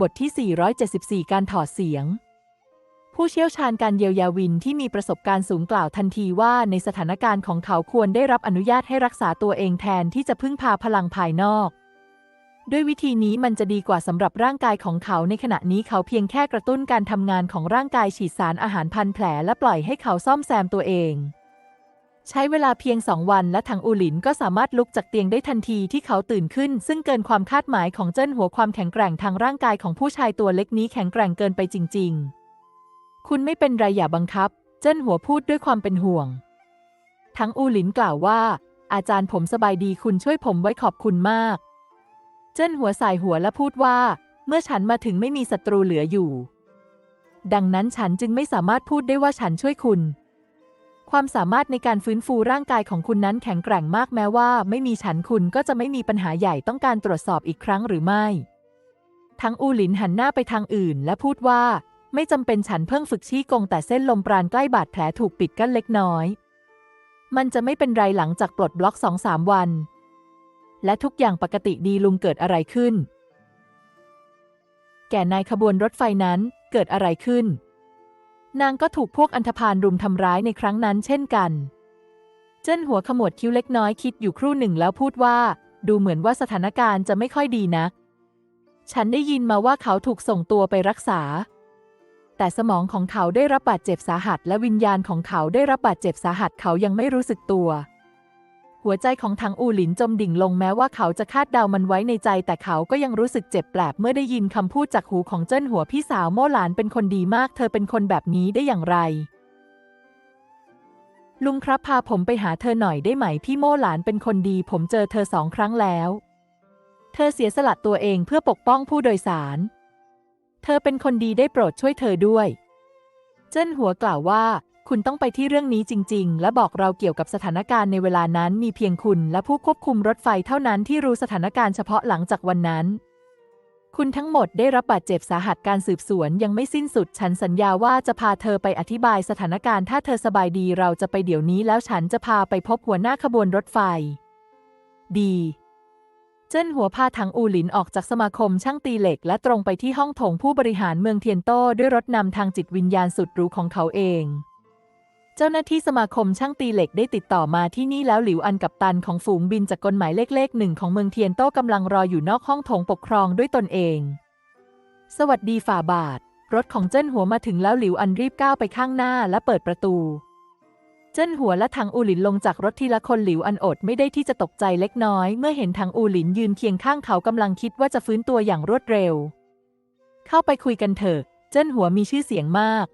บทที่ 474 การถอดเสียง ผู้เชี่ยวชาญการเยียวยาวินที่มีประสบการณ์สูงกล่าวทันทีว่าในสถานการณ์ของเขาควรได้รับอนุญาตให้รักษาตัวเองแทนที่จะพึ่งพาพลังภายนอก ด้วยวิธีนี้มันจะดีกว่าสำหรับร่างกายของเขาในขณะนี้เขาเพียงแค่กระตุ้นการทำงานของร่างกายฉีดสารอาหารพันแผลและปล่อยให้เขาซ่อมแซมตัวเอง ใช้เวลาเพียงสองวันและทางอูหลินก็สามารถลุกจากเตียงได้ทันทีที่เขาตื่นขึ้น ซึ่งเกินความคาดหมายของเจิ้นหัวความแข็งแกร่งทางร่างกายของผู้ชายตัวเล็กนี้แข็งแกร่งเกินไปจริง ๆ คุณไม่เป็นไรอย่าบังคับ เจิ้นหัวพูดด้วยความเป็นห่วง ทั้งอูหลินกล่าวว่า อาจารย์ผมสบายดีคุณช่วยผมไว้ขอบคุณมาก เจิ้นหัวสายหัวและพูดว่า เมื่อฉันมาถึงไม่มีศัตรูเหลืออยู่ ดังนั้นฉันจึงไม่สามารถพูดได้ว่าฉันช่วยคุณ ความสามารถในการฟื้นฟูร่างกายของคุณนั้นแข็งแกร่งมากแม้ว่า ไม่มีฉันคุณก็จะไม่มีปัญหาใหญ่ต้องการตรวจสอบอีกครั้งหรือไม่ ทั้งอูหลินหันหน้าไปทางอื่น และพูดว่า ไม่จำเป็นฉันเพิ่งฝึกชี้กงแต่เส้นลมปราณใกล้บาดแผลถูกปิดกั้นเล็กน้อย มันจะไม่เป็นไรหลังจากปลดบล็อกสองสามวัน และทุกอย่างปกติดีลุงเกิดอะไรขึ้น แก่นายขบวนรถไฟนั้นเกิดอะไรขึ้น นางก็ถูกพวกอันธพาลรุมทำร้ายในครั้งนั้นเช่นกัน เจิ้นหัวขมวดคิ้วเล็กน้อยคิดอยู่ครู่หนึ่งแล้วพูดว่า ดูเหมือนว่าสถานการณ์จะไม่ค่อยดีนะ ฉันได้ยินมาว่าเขาถูกส่งตัวไปรักษา แต่สมองของเขาได้รับบาดเจ็บสาหัส และวิญญาณของเขาได้รับบาดเจ็บสาหัสเขายังไม่รู้สึกตัว หัวใจของทางอูหลินจมดิ่งลงแม้ว่าเขาจะคาดเดามันไว้ในใจ แต่เขาก็ยังรู้สึกเจ็บแปลบเมื่อได้ยินคำพูดจากหูของเจิ้นหัวพี่สาวโม่หลานเป็นคนดีมาก เธอเป็นคนแบบนี้ได้อย่างไร ลุงครับพาผมไปหาเธอหน่อยได้ไหมพี่โม่หลานเป็นคนดี ผมเจอเธอสองครั้งแล้ว เธอเสียสละตัวเองเพื่อปกป้องผู้โดยสาร เธอเป็นคนดีได้โปรดช่วยเธอด้วย เจิ้นหัวกล่าวว่า คุณต้องไปที่เรื่องนี้จริง ๆ และบอกเราเกี่ยวกับสถานการณ์ในเวลานั้นมีเพียงคุณและผู้ควบคุมรถไฟเท่านั้นที่รู้สถานการณ์เฉพาะหลังจากวันนั้น คุณทั้งหมดได้รับบาดเจ็บสาหัสการสืบสวนยังไม่สิ้นสุด ฉันสัญญาว่าจะพาเธอไปอธิบายสถานการณ์ถ้าเธอสบายดีเราจะไปเดี๋ยวนี้แล้วฉันจะพาไปพบหัวหน้าขบวนรถไฟ ดี เจิ้นหัวพาถังอูหลินออกจากสมาคมช่างตีเหล็ก และตรงไปที่ห้องโถงผู้บริหารเมืองเทียนโต้ด้วยรถนำทางจิตวิญญาณสุดหรูของเขาเอง เจ้าหน้าที่สมาคมช่างตีเหล็กได้ติดต่อมาที่นี่แล้วหลิวอันกับตันของฝูงบินจากกลหมายเลขเลขหนึ่งของเมืองเทียนโต้กำลังรออยู่นอกห้องโถงปกครองด้วยตนเอง สวัสดีฝ่าบาท รถของเจิ้นหัวมาถึงแล้วหลิวอันรีบก้าวไปข้างหน้าและเปิดประตู เจิ้นหัวและทางอูหลินลงจากรถทีละคนหลิวอันอดไม่ได้ที่จะตกใจเล็กน้อย เมื่อเห็นทางอูหลินยืนเคียงข้างเขากำลังคิดว่าจะฟื้นตัวอย่างรวดเร็ว เข้าไปคุยกันเถอะ เจิ้นหัวมีชื่อเสียงมาก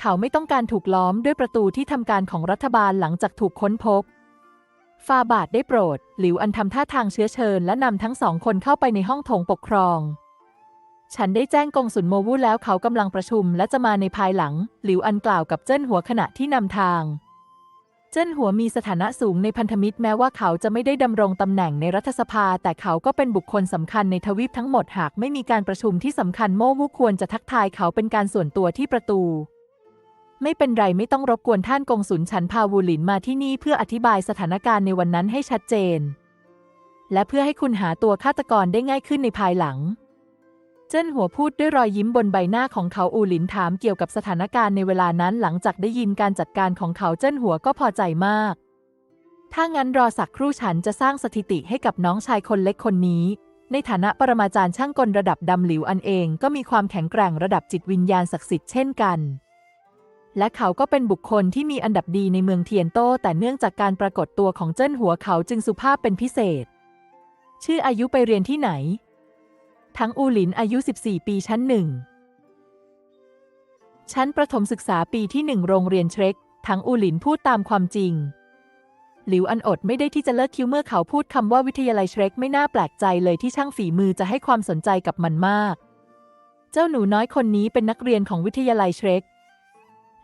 เขาไม่ต้องการถูกล้อมด้วยประตูที่ทำการของรัฐบาลหลังจากถูกค้นพบ ฟาบาทได้โปรด หลิวอันทำท่าทางเชื้อเชิญและนำทั้งสองคนเข้าไปในห้องโถงปกครอง ฉันได้แจ้งกงสุลโมวูแล้วเขากำลังประชุมและจะมาในภายหลัง หลิวอันกล่าวกับเจิ้นหัวขณะที่นำทาง เจิ้นหัวมีสถานะสูงในพันธมิตรแม้ว่าเขาจะไม่ได้ดำรงตำแหน่งในรัฐสภา แต่เขาก็เป็นบุคคลสำคัญในทวีปทั้งหมดหากไม่มีการประชุมที่สำคัญโมวูควรจะทักทายเขาเป็นการส่วนตัวที่ประตู ไม่เป็นไรไม่ต้องรบกวนท่านกงสุลฉันพาวูหลินมาที่นี่เพื่ออธิบายสถานการณ์ในวันนั้นให้ชัดเจน และเพื่อให้คุณหาตัวฆาตกรได้ง่ายขึ้นในภายหลัง เจิ้นหัวพูดด้วยรอยยิ้มบนใบหน้าของเขาอูหลินถามเกี่ยวกับสถานการณ์ในเวลานั้นหลังจากได้ยินการจัดการของเขาเจิ้นหัวก็พอใจมาก ถ้างั้นรอสักครู่ฉันจะสร้างสถิติให้กับน้องชายคนเล็กคนนี้ ในฐานะปรมาจารย์ช่างกลระดับดำหลิวอันเองก็มีความแข็งแกร่งระดับจิตวิญญาณศักดิ์สิทธิ์เช่นกัน และเขาก็เป็นบุคคลที่มีอันดับดีในเมืองเทียนโต แต่เนื่องจากการปรากฏตัวของเจิ้นหัวเขาจึงสุภาพเป็นพิเศษ ชื่ออายุไปเรียนที่ไหน ทั้งอูหลินอายุ 14 ปีชั้นหนึ่งชั้นประถมศึกษาปีที่หนึ่งโรงเรียนเชรกทั้งอูหลินพูดตามความจริง หลิวอันอดไม่ได้ที่จะเลิกคิ้วเมื่อเขาพูดคำว่าวิทยาลัยเชรกไม่น่าแปลกใจเลยที่ช่างฝีมือจะให้ความสนใจกับมันมาก เจ้าหนูน้อยคนนี้เป็นนักเรียนของวิทยาลัยเชรก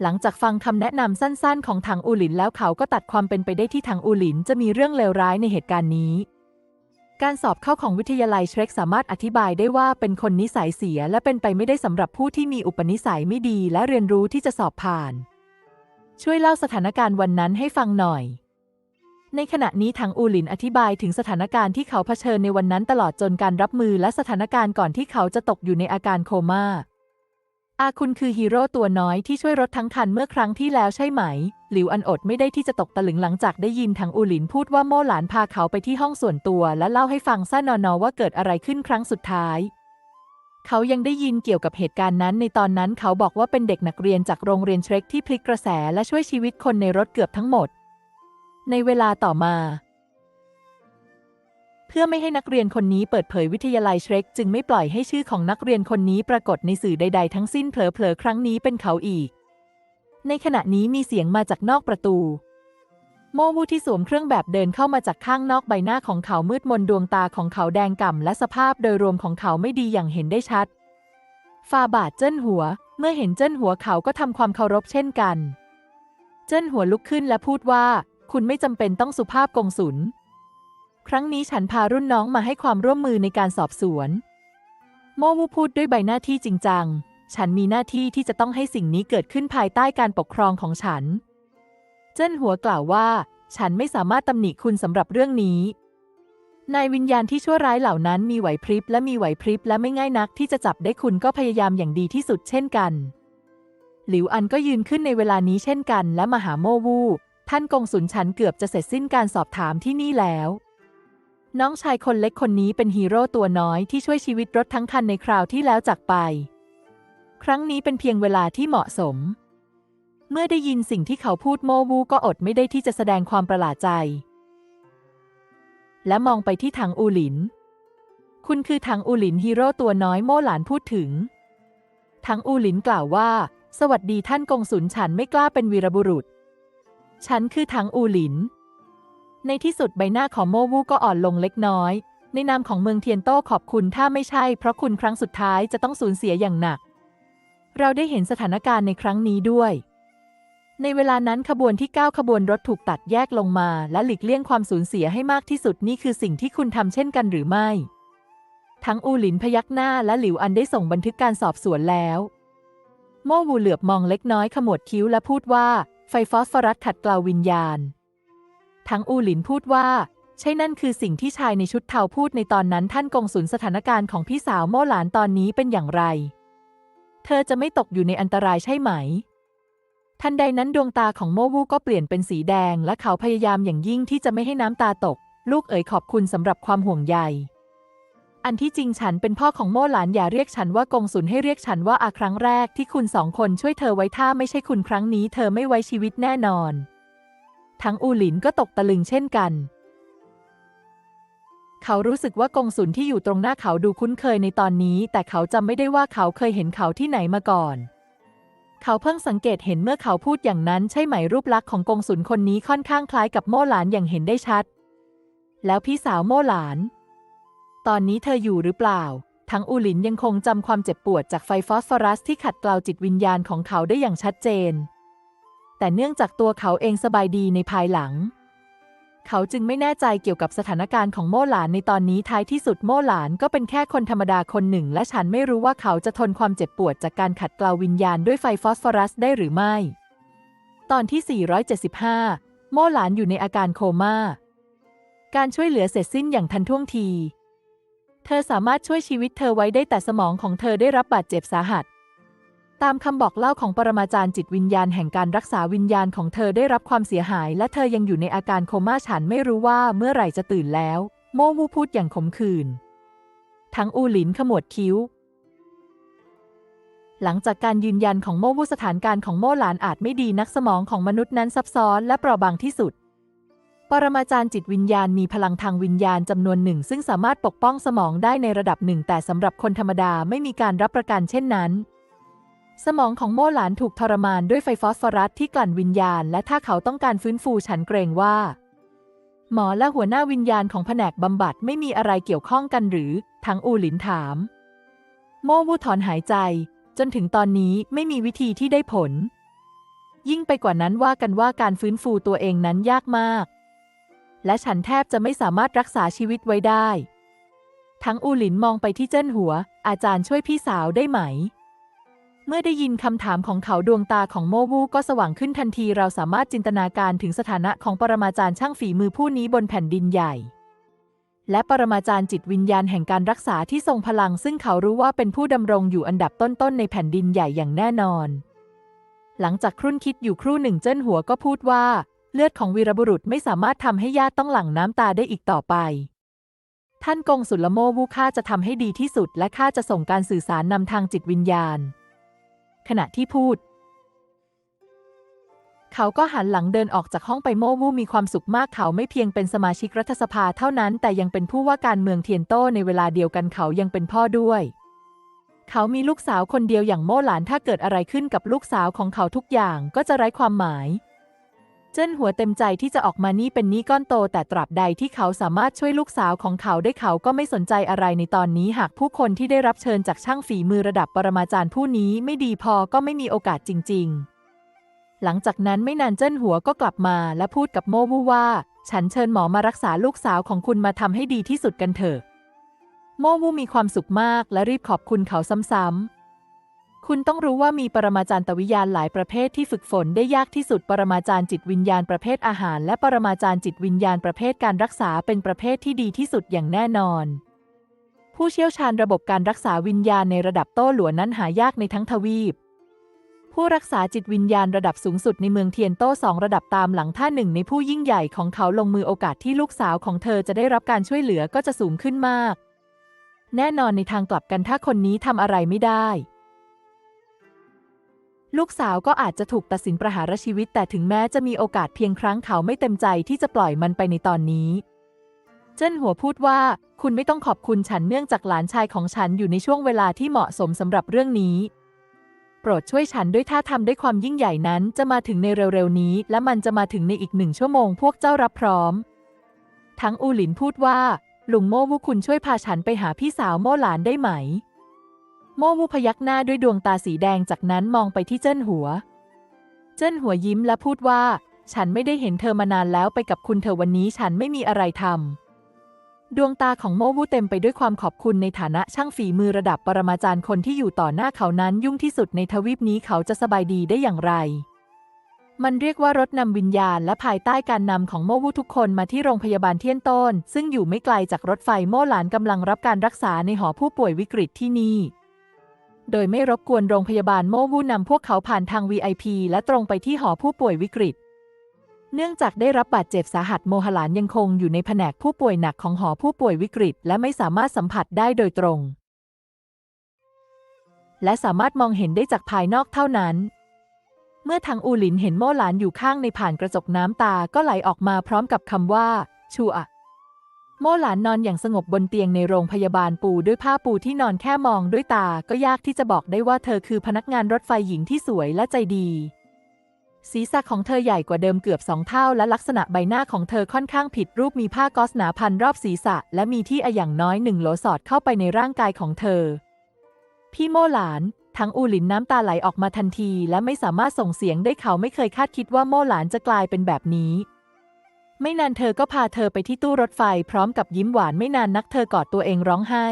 หลังจากฟังคำแนะนำสั้นๆ ของทางอูหลินแล้วเขาก็ตัดความเป็นไปได้ที่ทางอูหลินจะมีเรื่องเลวร้ายในเหตุการณ์นี้ การสอบเข้าของวิทยาลัยเชรกสามารถอธิบายได้ว่าเป็นคนนิสัยเสีย และเป็นไปไม่ได้สำหรับผู้ที่มีอุปนิสัยไม่ดีและเรียนรู้ที่จะสอบผ่าน ช่วยเล่าสถานการณ์วันนั้นให้ฟังหน่อย ในขณะนี้ทางอูหลินอธิบายถึงสถานการณ์ที่เขาเผชิญในวันนั้นตลอดจนการรับมือและสถานการณ์ก่อนที่เขาจะตกอยู่ในอาการโคม่า อาคุณคือฮีโร่ตัวน้อยที่ช่วยรถทั้งคันเมื่อครั้งที่แล้วใช่ไหม หลิวอันอดไม่ได้ที่จะตกตะลึงหลังจากได้ยินทางอูหลินพูดว่าโม่หลานพาเขาไปที่ห้องส่วนตัว และเล่าให้ฟังซ่านอนอว่าเกิดอะไรขึ้นครั้งสุดท้าย เขายังได้ยินเกี่ยวกับเหตุการณ์นั้น ในตอนนั้นเขาบอกว่าเป็นเด็กนักเรียนจากโรงเรียนเทรคที่พลิกกระแสและช่วยชีวิตคนในรถเกือบทั้งหมด ในเวลาต่อมา พื่อไม่ให้นักเรียนคนนี้เปิดเผยวิทยาลัยเทรคจึงไม่ปล่อยให้ชื่อของนักเรียนคนนี้ปรากฏในสื่อใด ๆ ทั้งสิ้นเผลอๆ ครั้งนี้เป็นเขาอีก ในขณะนี้มีเสียงมาจากนอกประตู โมวูที่สวมเครื่องแบบเดินเข้ามาจากข้างนอกใบหน้าของเขามืดมนดวงตาของเขาแดงก่ำและสภาพโดยรวมของเขาไม่ดีอย่างเห็นได้ชัด ฟาบาทเจิ้นหัว เมื่อเห็นเจิ้นหัวเขาก็ทำความเคารพเช่นกัน เจิ้นหัวลุกขึ้นและพูดว่า คุณไม่จำเป็นต้องสุภาพกงสุน ครั้งนี้ฉันพารุ่นน้องมาให้ความร่วมมือในการสอบสวน โมวูพูดด้วยใบหน้าที่จริงจัง ฉันมีหน้าที่ที่จะต้องให้สิ่งนี้เกิดขึ้นภายใต้การปกครองของฉัน เจิ้นหัวกล่าวว่า ฉันไม่สามารถตำหนิคุณสำหรับเรื่องนี้ นายวิญญาณที่ชั่วร้ายเหล่านั้นมีไหวพริบและมีไหวพริบและไม่ง่ายนักที่จะจับได้คุณก็พยายามอย่างดีที่สุดเช่นกัน หลิวอันก็ยืนขึ้นในเวลานี้เช่นกัน และมาหาโมวู ท่านกงสุนฉันเกือบจะเสร็จสิ้นการสอบถามที่นี่แล้ว น้องชายคนเล็กคนนี้เป็นฮีโร่ตัวน้อยที่ช่วยชีวิตรถทั้งคันในคราวที่แล้วจากไป ครั้งนี้เป็นเพียงเวลาที่เหมาะสม เมื่อได้ยินสิ่งที่เขาพูดโมวูก็อดไม่ได้ที่จะแสดงความประหลาดใจ และมองไปที่ถังอูหลิน คุณคือถังอูหลินฮีโร่ตัวน้อยโมหลานพูดถึง ถังอูหลินกล่าวว่า สวัสดีท่านกงสุนฉันไม่กล้าเป็นวีรบุรุษ ฉันคือถังอูหลิน ในที่สุดใบหน้าของโมวูก็อ่อนลงเล็กน้อย ในนามของเมืองเทียนโต้ขอบคุณถ้าไม่ใช่ เพราะคุณครั้งสุดท้ายจะต้องสูญเสียอย่างหนัก เราได้เห็นสถานการณ์ในครั้งนี้ด้วย ในเวลานั้นขบวนที่ 9 ขบวนรถถูกตัดแยกลงมา และหลีกเลี่ยงความสูญเสียให้มากที่สุดนี่คือสิ่งที่คุณทำเช่นกันหรือไม่ ทั้งอูหลินพยักหน้าและหลิวอันได้ส่งบันทึกการสอบสวนแล้วโมวูเหลือบมองเล็กน้อยขมวดคิ้วและพูดว่า ไฟฟอสฟอรัสขัดเกลาวิญญาณ ทั้งอูหลินพูดว่า ใช่นั่นคือสิ่งที่ชายในชุดเทาพูดในตอนนั้นท่านกงสุนสถานการณ์ของพี่สาวโม่หลานตอนนี้เป็นอย่างไร เธอจะไม่ตกอยู่ในอันตรายใช่ไหม ทันใดนั้นดวงตาของโมวูก็เปลี่ยนเป็นสีแดง และเขาพยายามอย่างยิ่งที่จะไม่ให้น้ำตาตก ลูกเอ๋ยขอบคุณสำหรับความห่วงใยอันที่จริงฉันเป็นพ่อของโม่หลานอย่าเรียกฉันว่ากงสุนให้เรียกฉันว่าอาครั้งแรกที่คุณสองคนช่วยเธอไว้ถ้าไม่ใช่คุณครั้งนี้ เธอไม่ไว้ชีวิตแน่นอน ทั้งอูหลินก็ตกตะลึงเช่นกัน เขารู้สึกว่ากงสุนที่อยู่ตรงหน้าเขาดูคุ้นเคยในตอนนี้ แต่เขาจำไม่ได้ว่าเขาเคยเห็นเขาที่ไหนมาก่อน เขาเพิ่งสังเกตเห็นเมื่อเขาพูดอย่างนั้นใช่ไหมรูปลักษณ์ของกงสุนคนนี้ค่อนข้างคล้ายกับโม่หลานอย่างเห็นได้ชัด แล้วพี่สาวโม่หลาน ตอนนี้เธออยู่หรือเปล่าทั้งอูหลินยังคงจำความเจ็บปวดจากไฟฟอสฟอรัสที่ขัดเกลาจิตวิญญาณของเขาได้อย่างชัดเจน แต่เนื่องจากตัวเขาเองสบายดีในภายหลัง เขาจึงไม่แน่ใจเกี่ยวกับสถานการณ์ของโม่หลานในตอนนี้ท้ายที่สุดโม่หลานก็เป็นแค่คนธรรมดาคนหนึ่ง และฉันไม่รู้ว่าเขาจะทนความเจ็บปวดจากการขัดเกลาวิญญาณด้วยไฟฟอสฟอรัสได้หรือไม่ ตอนที่ 475 โม่หลานอยู่ในอาการโคม่าการช่วยเหลือเสร็จสิ้นอย่างทันท่วงที เธอสามารถช่วยชีวิตเธอไว้ได้แต่สมองของเธอได้รับบาดเจ็บสาหัส ตามคำบอกเล่าของปรมาจารย์จิตวิญญาณแห่งการรักษาวิญญาณของเธอได้รับความเสียหาย และเธอยังอยู่ในอาการโคม่าฉันไม่รู้ว่าเมื่อไหร่จะตื่นแล้ว โมวูพูดอย่างขมขื่นทั้งอูหลินขมวดคิ้ว หลังจากการยืนยันของโมวูสถานการณ์ของโมหลานอาจไม่ดีนักสมองของมนุษย์นั้นซับซ้อนและเปราะบางที่สุด ปรมาจารย์จิตวิญญาณมีพลังทางวิญญาณจำนวนหนึ่ง ซึ่งสามารถปกป้องสมองได้ในระดับหนึ่ง แต่สำหรับคนธรรมดาไม่มีการรับประกันเช่นนั้น สมองของโม่หลานถูกทรมานด้วยไฟฟอสฟอรัสที่กลั่นวิญญาณ และถ้าเขาต้องการฟื้นฟูฉันเกรงว่า หมอและหัวหน้าวิญญาณของแผนกบำบัดไม่มีอะไรเกี่ยวข้องกันหรือ ทั้งอูหลินถาม โม่วูถอนหายใจ จนถึงตอนนี้ไม่มีวิธีที่ได้ผล ยิ่งไปกว่านั้นว่ากันว่าการฟื้นฟูตัวเองนั้นยากมาก และฉันแทบจะไม่สามารถรักษาชีวิตไว้ได้ ทั้งอูหลินมองไปที่เจิ้นหัว อาจารย์ช่วยพี่สาวได้ไหม เมื่อได้ยินคำถามของเขาดวงตาของโมวูก็สว่างขึ้นทันทีเราสามารถจินตนาการถึงสถานะของปรมาจารย์ช่างฝีมือผู้นี้บนแผ่นดินใหญ่ และปรมาจารย์จิตวิญญาณแห่งการรักษาที่ทรงพลัง ซึ่งเขารู้ว่าเป็นผู้ดำรงอยู่อันดับต้นๆในแผ่นดินใหญ่อย่างแน่นอน หลังจากครุ่นคิดอยู่ครู่หนึ่งเจิ้นหัวก็พูดว่า เลือดของวีรบุรุษไม่สามารถทำให้ญาติต้องหลั่งน้ำตาได้อีกต่อไปท่านกงสุลโมวูข้าจะทำให้ดีที่สุด และข้าจะส่งการสื่อสารนำทางจิตวิญญาณ ขณะที่พูด เขาก็หันหลังเดินออกจากห้องไปโมวูมีความสุขมากเขาไม่เพียงเป็นสมาชิกรัฐสภาเท่านั้น แต่ยังเป็นผู้ว่าการเมืองเทียนโต้ในเวลาเดียวกันเขายังเป็นพ่อด้วย เขามีลูกสาวคนเดียวอย่างโม่หลานถ้าเกิดอะไรขึ้นกับลูกสาวของเขาทุกอย่างก็จะไร้ความหมาย เจิ้นหัวเต็มใจที่จะออกมานี่เป็นหนี้ก้อนโต แต่ตราบใดที่เขาสามารถช่วยลูกสาวของเขาได้เขาก็ไม่สนใจอะไรในตอนนี้หากผู้คนที่ได้รับเชิญจากช่างฝีมือระดับปรมาจารย์ผู้นี้ไม่ดีพอก็ไม่มีโอกาสจริง ๆ หลังจากนั้นไม่นานเจิ้นหัวก็กลับมาและพูดกับโมวูว่า ฉันเชิญหมอมารักษาลูกสาวของคุณมาทำให้ดีที่สุดกันเถอะ โมวูมีความสุขมากและรีบขอบคุณเขาซ้ำๆ คุณต้องรู้ว่ามีปรมาจารย์ตวิญญาณหลายประเภทที่ฝึกฝนได้ยากที่สุด ปรมาจารย์จิตวิญญาณประเภทอาหาร และปรมาจารย์จิตวิญญาณประเภทการรักษาเป็นประเภทที่ดีที่สุดอย่างแน่นอน ผู้เชี่ยวชาญระบบการรักษาวิญญาณในระดับโต้หลวนนั้นหายากในทั้งทวีป ผู้รักษาจิตวิญญาณระดับสูงสุดในเมืองเทียนโต้สองระดับตามหลังท่าหนึ่งในผู้ยิ่งใหญ่ของเขาลงมือโอกาสที่ลูกสาวของเธอจะได้รับการช่วยเหลือก็จะสูงขึ้นมาก แน่นอนในทางกลับกันถ้าคนนี้ทำอะไรไม่ได้ ลูกสาวก็อาจจะถูกตัดสินประหารชีวิต แต่ถึงแม้จะมีโอกาสเพียงครั้งเขาไม่เต็มใจที่จะปล่อยมันไปในตอนนี้ เจิ้นหัวพูดว่า คุณไม่ต้องขอบคุณฉันเนื่องจากหลานชายของฉันอยู่ในช่วงเวลาที่เหมาะสมสำหรับเรื่องนี้ โปรดช่วยฉันด้วยถ้าทำด้วยความยิ่งใหญ่นั้นจะมาถึงในเร็วๆนี้ และมันจะมาถึงในอีกหนึ่งชั่วโมงพวกเจ้ารับพร้อม ทั้งอูหลินพูดว่าลุงโม่วุคุณช่วยพาฉันไปหาพี่สาวโม่หลานได้ไหม โม่วุพยักหน้าด้วยดวงตาสีแดงจากนั้นมองไปที่เจิ้นหัว เจิ้นหัวยิ้มและพูดว่า ฉันไม่ได้เห็นเธอมานานแล้วไปกับคุณเธอวันนี้ฉันไม่มีอะไรทำดวงตาของโมวูเต็มไปด้วยความขอบคุณในฐานะช่างฝีมือระดับปรมาจารย์คนที่อยู่ต่อหน้าเขานั้นยุ่งที่สุดในทวีปนี้เขาจะสบายดีได้อย่างไร มันเรียกว่ารถนำวิญญาณและภายใต้การนำของโมวูทุกคนมาที่โรงพยาบาลเทียนต้น ซึ่งอยู่ไม่ไกลจากรถไฟโมหลานกำลังรับการรักษาในหอผู้ป่วยวิกฤตที่นี่ โดยไม่รบกวนโรงพยาบาลโมวูนำพวกเขาผ่านทาง VIP และตรงไปที่หอผู้ป่วยวิกฤต เนื่องจากได้รับบาดเจ็บสาหัสโมหลานยังคงอยู่ในแผนกผู้ป่วยหนักของหอผู้ป่วยวิกฤต และไม่สามารถสัมผัสได้โดยตรง และสามารถมองเห็นได้จากภายนอกเท่านั้น เมื่อทางอูหลินเห็นโมหลานอยู่ข้างในผ่านกระจกน้ำตาก็ไหลออกมาพร้อมกับคำว่า ชัว โม่หลานนอนอย่างสงบบนเตียงในโรงพยาบาลปูด้วยผ้าปูที่นอนแค่มองด้วยตาก็ยากที่จะบอกได้ว่าเธอคือพนักงานรถไฟหญิงที่สวยและใจดี ศีรษะของเธอใหญ่กว่าเดิมเกือบสองเท่า และลักษณะใบหน้าของเธอค่อนข้างผิดรูปมีผ้าก๊อซหนาพันรอบศีรษะ และมีที่อะอย่างน้อยหนึ่งโหลสอดเข้าไปในร่างกายของเธอ พี่โม่หลานทั้งอูหลินน้ำตาไหลออกมาทันที และไม่สามารถส่งเสียงได้เขาไม่เคยคาดคิดว่าโม่หลานจะกลายเป็นแบบนี้ ไม่นานเธอก็พาเธอไปที่ตู้รถไฟพร้อมกับยิ้มหวานไม่นานนักเธอกอดตัวเองร้องไห้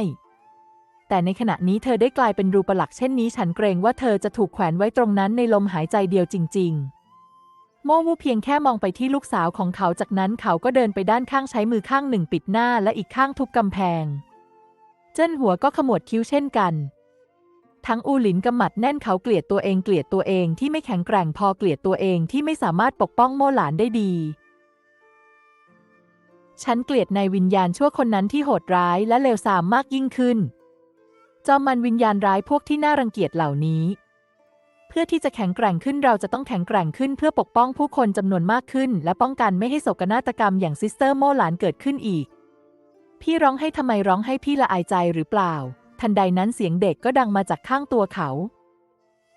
แต่ในขณะนี้เธอได้กลายเป็นรูปหลักเช่นนี้ฉันเกรงว่าเธอจะถูกแขวนไว้ตรงนั้นในลมหายใจเดียวจริง ๆโมวูเพียงแค่มองไปที่ลูกสาวของเขาจากนั้นเขาก็เดินไปด้านข้างใช้มือข้างหนึ่งปิดหน้าและอีกข้างทุบกำแพง เจิ้นหัวก็ขมวดคิ้วเช่นกัน ทั้งอูหลินกำหมัดแน่นเขาเกลียดตัวเองเกลียดตัวเองที่ไม่แข็งแกร่งพอเกลียดตัวเองที่ไม่สามารถปกป้องโมหลานได้ดี ฉันเกลียดในวิญญาณชั่วคนนั้นที่โหดร้ายและเลวทรามมากยิ่งขึ้น จอมมันวิญญาณร้ายพวกที่น่ารังเกียจเหล่านี้ เพื่อที่จะแข็งแกร่งขึ้นเราจะต้องแข็งแกร่งขึ้นเพื่อปกป้องผู้คนจำนวนมากขึ้น และป้องกันไม่ให้โศกนาฏกรรมอย่างซิสเตอร์โมหลานเกิดขึ้นอีก พี่ร้องให้ทำไมร้องให้พี่ละอายใจหรือเปล่า ทันใดนั้นเสียงเด็กก็ดังมาจากข้างตัวเขา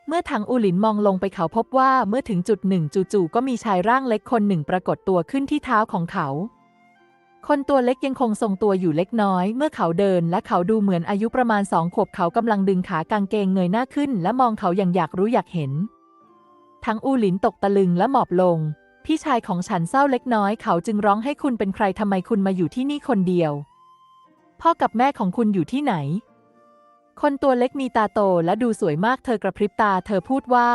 เมื่อทางอูหลินมองลงไปเขาพบว่าเมื่อถึงจุดหนึ่งจู่ๆก็มีชายร่างเล็กคนหนึ่งปรากฏตัวขึ้นที่เท้าของเขา คนตัวเล็กยังคงทรงตัวอยู่เล็กน้อย เมื่อเขาเดินและเขาดูเหมือนอายุประมาณสองขวบเขากำลังดึงขากางเกงเงยหน้าขึ้น และมองเขาอย่างอยากรู้อยากเห็น ทั้งอูหลินตกตะลึงและหมอบลง พี่ชายของฉันเศร้าเล็กน้อย เขาจึงร้องให้คุณเป็นใครทำไมคุณมาอยู่ที่นี่คนเดียว พ่อกับแม่ของคุณอยู่ที่ไหน คนตัวเล็กมีตาโตและดูสวยมากเธอกระพริบตา เธอพูดว่า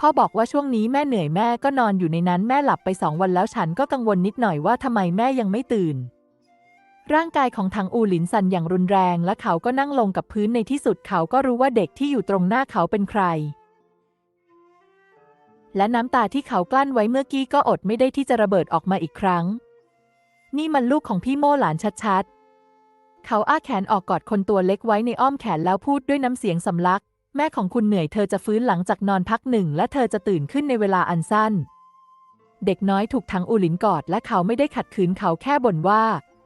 พ่อบอกว่าช่วงนี้แม่เหนื่อยแม่ก็นอนอยู่ในนั้นแม่หลับไปสองวันแล้วฉันก็กังวลนิดหน่อยว่าทำไมแม่ยังไม่ตื่น ร่างกายของทางอูหลินสั่นอย่างรุนแรง และเขาก็นั่งลงกับพื้นในที่สุดเขาก็รู้ว่าเด็กที่อยู่ตรงหน้าเขาเป็นใคร และน้ำตาที่เขากลั้นไว้เมื่อกี้ก็อดไม่ได้ที่จะระเบิดออกมาอีกครั้ง นี่มันลูกของพี่โม่หลานชัดๆ เขาอ้าแขนออกกอดคนตัวเล็กไว้ในอ้อมแขนแล้วพูดด้วยน้ำเสียงสำลัก แม่ของคุณเหนื่อยเธอจะฟื้นหลังจากนอนพักหนึ่ง และเธอจะตื่นขึ้นในเวลาอันสั้น เด็กน้อยถูกทั้งอูหลินกอดและเขาไม่ได้ขัดขืนเขาแค่บ่นว่า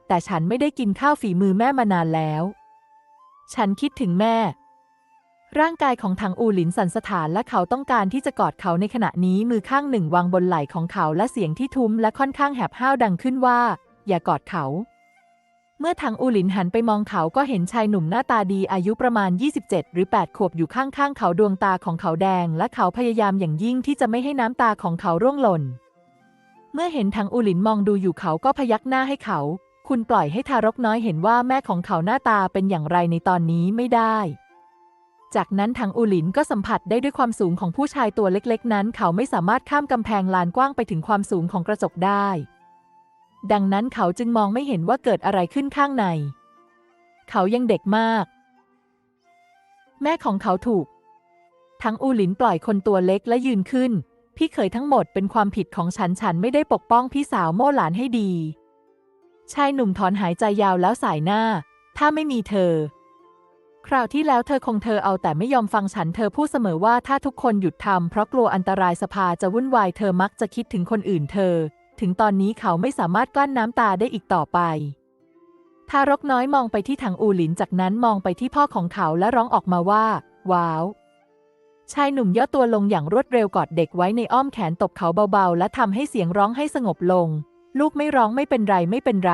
แต่ฉันไม่ได้กินข้าวฝีมือแม่มานานแล้ว ฉันคิดถึงแม่ ร่างกายของทางอูหลินสันสะท้านและเขาต้องการที่จะกอดเขาในขณะนี้มือข้างหนึ่งวางบนไหล่ของเขาและเสียงที่ทุ้มและค่อนข้างแหบห้าวดังขึ้นว่า อย่ากอดเขา เมื่อทางอูหลินหันไปมองเขาก็เห็นชายหนุ่มหน้าตาดีอายุประมาณ 27 หรือ 8 ขวบอยู่ข้างๆเขาดวงตาของเขาแดง และเขาพยายามอย่างยิ่งที่จะไม่ให้น้ำตาของเขาร่วงหล่นเมื่อเห็นทางอูหลินมองดูอยู่เขาก็พยักหน้าให้เขา คุณปล่อยให้ทารกน้อยเห็นว่าแม่ของเขาหน้าตาเป็นอย่างไรในตอนนี้ไม่ได้ จากนั้นทางอูหลินก็สัมผัสได้ด้วยความสูงของผู้ชายตัวเล็กๆ นั้น เขาไม่สามารถข้ามกำแพงลานกว้างไปถึงความสูงของกระจกได้ ดังนั้นเขาจึงมองไม่เห็นว่าเกิดอะไรขึ้นข้างใน เขายังเด็กมาก แม่ของเขาถูก ทั้งอูหลินปล่อยคนตัวเล็กและยืนขึ้น พี่เขยทั้งหมดเป็นความผิดของฉันฉันไม่ได้ปกป้องพี่สาวโม่หลานให้ดี ชายหนุ่มถอนหายใจยาวแล้วสายหน้า ถ้าไม่มีเธอ คราวที่แล้วเธอคงเธอเอาแต่ไม่ยอมฟังฉันเธอพูดเสมอว่าถ้าทุกคนหยุดทำเพราะกลัวอันตรายสภาจะวุ่นวายเธอมักจะคิดถึงคนอื่นเธอ ถึงตอนนี้เขาไม่สามารถกลั้นน้ำตาได้อีกต่อไปทารกน้อยมองไปที่ถังอูหลินจากนั้นมองไปที่พ่อของเขาและร้องออกมาว่า ว้าว ชายหนุ่มย่อตัวลงอย่างรวดเร็วกอดเด็กไว้ในอ้อมแขนตบเขาเบาๆ และทำให้เสียงร้องให้สงบลง ลูกไม่ร้องไม่เป็นไรไม่เป็นไร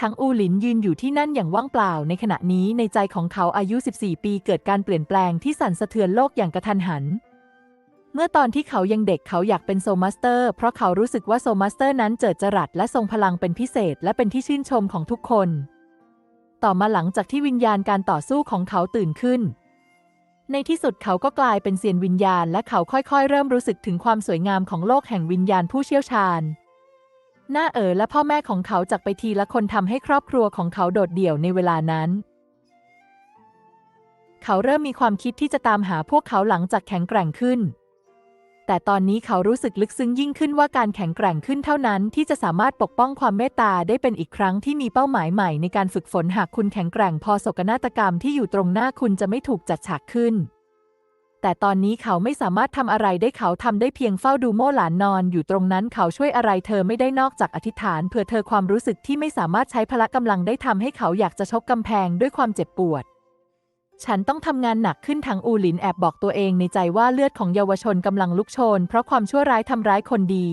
ทั้งอูหลินยืนอยู่ที่นั่นอย่างว่างเปล่า ในขณะนี้ในใจของเขาอายุ 14 ปีเกิดการเปลี่ยนแปลงที่สั่นสะเทือนโลกอย่างกระทันหัน เมื่อตอนที่เขายังเด็กเขาอยากเป็นโซมาสเตอร์ เพราะเขารู้สึกว่าโซมาสเตอร์นั้นเจิดจรัสและทรงพลังเป็นพิเศษ และเป็นที่ชื่นชมของทุกคน ต่อมาหลังจากที่วิญญาณการต่อสู้ของเขาตื่นขึ้นในที่สุดเขาก็กลายเป็นเซียนวิญญาณและเขาค่อยๆ เริ่มรู้สึกถึงความสวยงามของโลกแห่งวิญญาณผู้เชี่ยวชาญ หน้าเอ๋อและพ่อแม่ของเขาจากไปทีละคนทำให้ครอบครัวของเขาโดดเดี่ยวในเวลานั้น เขาเริ่มมีความคิดที่จะตามหาพวกเขาหลังจากแข็งแกร่งขึ้น แต่ตอนนี้เขารู้สึกลึกซึ้งยิ่งขึ้นว่าการแข็งแกร่งขึ้นเท่านั้นที่จะสามารถปกป้องความเมตตาได้เป็นอีกครั้งที่มีเป้าหมายใหม่ในการฝึกฝนหากคุณแข็งแกร่งพอโศกนาฏกรรมที่อยู่ตรงหน้าคุณจะไม่ถูกจัดฉากขึ้น แต่ตอนนี้เขาไม่สามารถทำอะไรได้เขาทำได้เพียงเฝ้าดูโม่หลานนอนอยู่ตรงนั้นเขาช่วยอะไรเธอไม่ได้นอกจากอธิษฐานเพื่อเธอความรู้สึกที่ไม่สามารถใช้พละกำลังได้ทำให้เขาอยากจะชกกำแพงด้วยความเจ็บปวด ฉันต้องทำงานหนักขึ้นทางอูหลินแอบบอกตัวเองในใจว่าเลือดของเยาวชนกำลังลุกโชน เพราะความชั่วร้ายทำร้ายคนดี